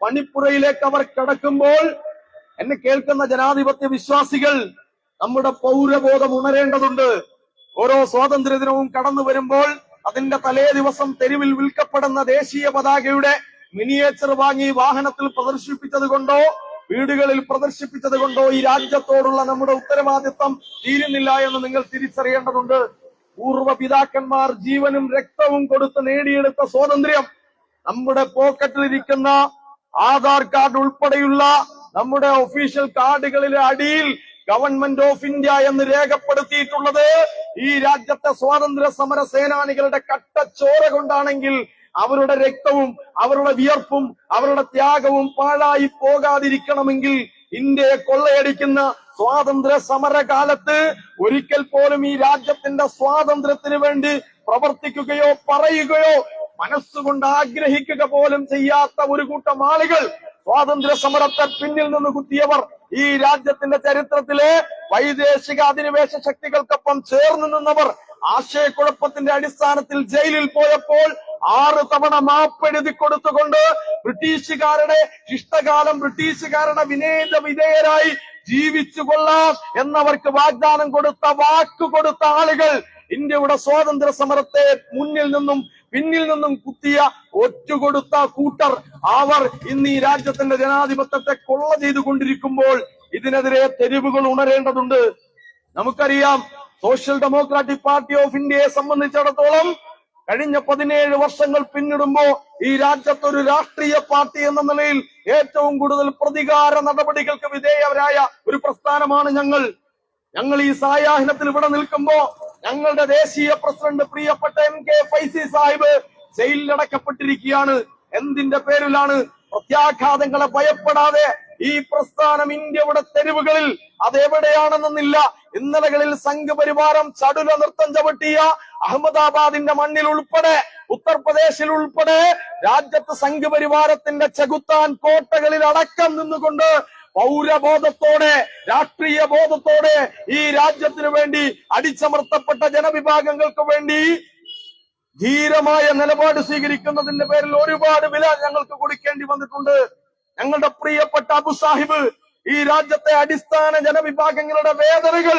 പണിപ്പുരയിലേക്ക് അവർ കടക്കുമ്പോൾ എന്നെ കേൾക്കുന്ന ജനാധിപത്യ വിശ്വാസികൾ നമ്മുടെ പൗരബോധം ഉണരേണ്ടതുണ്ട്. ഓരോ സ്വാതന്ത്ര്യ ദിനവും കടന്നു വരുമ്പോൾ അതിന്റെ തലേ ദിവസം തെരുവിൽ വിൽക്കപ്പെടുന്ന ദേശീയ പതാകയുടെ മിനിയേച്ചർ വാങ്ങി വാഹനത്തിൽ പ്രദർശിപ്പിച്ചത് കൊണ്ടോ വീടുകളിൽ പ്രദർശിപ്പിച്ചത് കൊണ്ടോ ഈ രാജ്യത്തോടുള്ള നമ്മുടെ ഉത്തരവാദിത്വം തീരുന്നില്ല എന്ന് നിങ്ങൾ തിരിച്ചറിയേണ്ടതുണ്ട്. പൂർവ പിതാക്കന്മാർ ജീവനും രക്തവും കൊടുത്ത് നേടിയെടുത്ത സ്വാതന്ത്ര്യം നമ്മുടെ പോക്കറ്റിലിരിക്കുന്ന ആധാർ കാർഡ് ഉൾപ്പെടെയുള്ള നമ്മുടെ ഒഫീഷ്യൽ കാർഡുകളിലെ അടിയിൽ ഗവൺമെന്റ് ഓഫ് ഇന്ത്യ എന്ന് രേഖപ്പെടുത്തിയിട്ടുള്ളത് ഈ രാജ്യത്തെ സ്വാതന്ത്ര്യ സമര സേനാനികളുടെ കട്ടച്ചോര കൊണ്ടാണെങ്കിൽ അവരുടെ രക്തവും അവരുടെ വിയർപ്പും അവരുടെ ത്യാഗവും പാഴായി പോകാതിരിക്കണമെങ്കിൽ ഇന്ത്യയെ കൊള്ളയടിക്കുന്ന സ്വാതന്ത്ര്യ സമര കാലത്ത് ഒരിക്കൽ പോലും ഈ രാജ്യത്തിന്റെ സ്വാതന്ത്ര്യത്തിന് വേണ്ടി പ്രവർത്തിക്കുകയോ പറയുകയോ മനസ്സുകൊണ്ട് ആഗ്രഹിക്കുക പോലും ചെയ്യാത്ത ഒരു കൂട്ടം ആളുകൾ സ്വാതന്ത്ര്യ സമരത്തെ പിന്നിൽ നിന്ന് കുത്തിയവർ ഈ രാജ്യത്തിന്റെ ചരിത്രത്തിലെ വൈദേശിക അധിനിവേശ ശക്തികൾക്കൊപ്പം ചേർന്ന് നിന്നവർ ആശയക്കുഴപ്പത്തിന്റെ അടിസ്ഥാനത്തിൽ ജയിലിൽ പോയപ്പോൾ ആറ് തവണ മാപ്പെഴുതി കൊടുത്തുകൊണ്ട് ബ്രിട്ടീഷുകാരുടെ ഇഷ്ടകാലം ബ്രിട്ടീഷുകാരുടെ വിനേത വിധേയരായി ജീവിച്ചു കൊള്ളാം എന്നവർക്ക് വാഗ്ദാനം കൊടുത്ത വാക്കു കൊടുത്ത ആളുകൾ ഇന്ത്യയുടെ സ്വാതന്ത്ര്യ സമരത്തെ മുന്നിൽ നിന്നും പിന്നിൽ നിന്നും കുത്തിയ ഒറ്റുകൊടുത്ത കൂട്ടർ അവർ ഇന്ന് ഈ രാജ്യത്തിന്റെ ജനാധിപത്യത്തെ കൊള്ള ചെയ്തുകൊണ്ടിരിക്കുമ്പോൾ ഇതിനെതിരെ തെരുവുകൾ ഉണരേണ്ടതുണ്ട്. നമുക്കറിയാം സോഷ്യൽ ഡെമോക്രാറ്റിക് പാർട്ടി ഓഫ് ഇന്ത്യയെ സംബന്ധിച്ചിടത്തോളം കഴിഞ്ഞ പതിനേഴ് വർഷങ്ങൾ പിന്നിടുമ്പോ ഈ രാജ്യത്ത് ഒരു രാഷ്ട്രീയ പാർട്ടി എന്ന നിലയിൽ ഏറ്റവും കൂടുതൽ പ്രതികാര നടപടികൾക്ക് വിധേയവരായ ഒരു പ്രസ്ഥാനമാണ് ഞങ്ങൾ. ഞങ്ങൾ ഈ സായാഹ്നത്തിൽ ഇവിടെ നിൽക്കുമ്പോ ഞങ്ങളുടെ ദേശീയ പ്രസിഡന്റ് പ്രിയപ്പെട്ട എം കെ ഫൈസി സാഹിബ് ജയിലിലടക്കപ്പെട്ടിരിക്കുകയാണ് എന്തിന്റെ പേരിലാണ് പ്രത്യാഘാതങ്ങളെ ഭയപ്പെടാതെ ഈ പ്രസ്ഥാനം ഇന്ത്യയുടെ തെരുവുകളിൽ അതെവിടെയാണെന്നില്ല ഇന്നലകളിൽ സംഘപരിവാരം ചടുല നൃത്തം ചവിട്ടിയ അഹമ്മദാബാദിന്റെ മണ്ണിൽ ഉൾപ്പെടെ ഉത്തർപ്രദേശിൽ ഉൾപ്പെടെ രാജ്യത്ത് സംഘപരിവാരത്തിന്റെ ചകുത്താൻ കോട്ടകളിൽ അടക്കം നിന്നുകൊണ്ട് പൗരബോധത്തോടെ രാഷ്ട്രീയ ബോധത്തോടെ ഈ രാജ്യത്തിന് വേണ്ടി അടിച്ചമർത്തപ്പെട്ട ജനവിഭാഗങ്ങൾക്ക് വേണ്ടി ധീരമായ നിലപാട് സ്വീകരിക്കുന്നതിന്റെ പേരിൽ ഒരുപാട് വില ഞങ്ങൾക്ക് കൊടുക്കേണ്ടി വന്നിട്ടുണ്ട്. ഞങ്ങളുടെ പ്രിയപ്പെട്ട അബു സാഹിബ് ഈ രാജ്യത്തെ അടിസ്ഥാന ജനവിഭാഗങ്ങളുടെ വേദനകൾ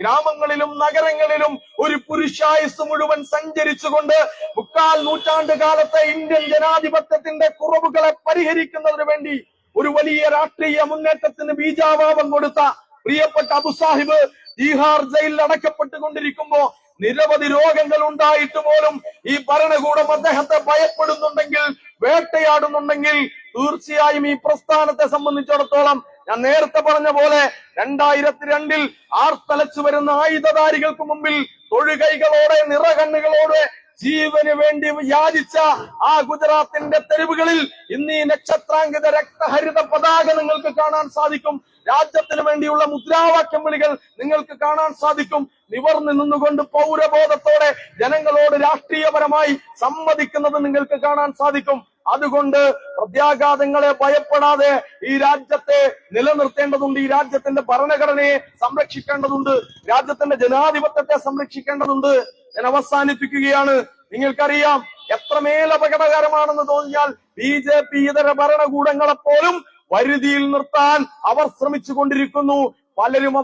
ഗ്രാമങ്ങളിലും നഗരങ്ങളിലും ഒരു പുരുഷായുസ് മുഴുവൻ സഞ്ചരിച്ചുകൊണ്ട് മുക്കാൽ നൂറ്റാണ്ട് കാലത്തെ ഇന്ത്യൻ ജനാധിപത്യത്തിന്റെ കുറവുകളെ പരിഹരിക്കുന്നതിന് വേണ്ടി ഒരു വലിയ രാഷ്ട്രീയ മുന്നേറ്റത്തിന് ബീജാവാപം കൊടുത്ത പ്രിയപ്പെട്ട അബു സാഹിബ് തീഹാർ ജയിലിൽ അടക്കപ്പെട്ടുകൊണ്ടിരിക്കുമ്പോ നിരവധി രോഗങ്ങൾ ഉണ്ടായിട്ട് പോലും ഈ ഭരണകൂടം അദ്ദേഹത്തെ ഭയപ്പെടുന്നുണ്ടെങ്കിൽ വേട്ടയാടുന്നുണ്ടെങ്കിൽ തീർച്ചയായും ഈ പ്രസ്ഥാനത്തെ സംബന്ധിച്ചിടത്തോളം ഞാൻ നേരത്തെ പറഞ്ഞ പോലെ രണ്ടായിരത്തി രണ്ടിൽ ആർത്തലച്ചു വരുന്ന ആയുധധാരികൾക്ക് മുമ്പിൽ തൊഴുകൈകളോടെ നിറകണ്ണുകളോടെ ജീവന് വേണ്ടി യാചിച്ച ആ ഗുജറാത്തിന്റെ തെരുവുകളിൽ ഇന്ന് ഈ നക്ഷത്രാങ്കിത രക്തഹരിത പതാക നിങ്ങൾക്ക് കാണാൻ സാധിക്കും. രാജ്യത്തിന് വേണ്ടിയുള്ള മുദ്രാവാക്യം വിളികൾ നിങ്ങൾക്ക് കാണാൻ സാധിക്കും. നിവർന്നു നിന്നുകൊണ്ട് പൗരബോധത്തോടെ ജനങ്ങളോട് രാഷ്ട്രീയപരമായി സമ്മതിക്കുന്നത് നിങ്ങൾക്ക് കാണാൻ സാധിക്കും. അതുകൊണ്ട് പ്രത്യാഘാതങ്ങളെ ഭയപ്പെടാതെ ഈ രാജ്യത്തെ നിലനിർത്തേണ്ടതുണ്ട്. ഈ രാജ്യത്തിന്റെ ഭരണഘടനയെ സംരക്ഷിക്കേണ്ടതുണ്ട്. രാജ്യത്തിന്റെ ജനാധിപത്യത്തെ സംരക്ഷിക്കേണ്ടതുണ്ട്. ഞാൻ അവസാനിപ്പിക്കുകയാണ്. നിങ്ങൾക്കറിയാം എത്രമേൽ അപകടകരമാണെന്ന് തോന്നിയാൽ ബി ജെ പി ഇതര ഭരണകൂടങ്ങളെപ്പോലും വരുതിയിൽ നിർത്താൻ അവർ ശ്രമിച്ചു കൊണ്ടിരിക്കുന്നു പലരും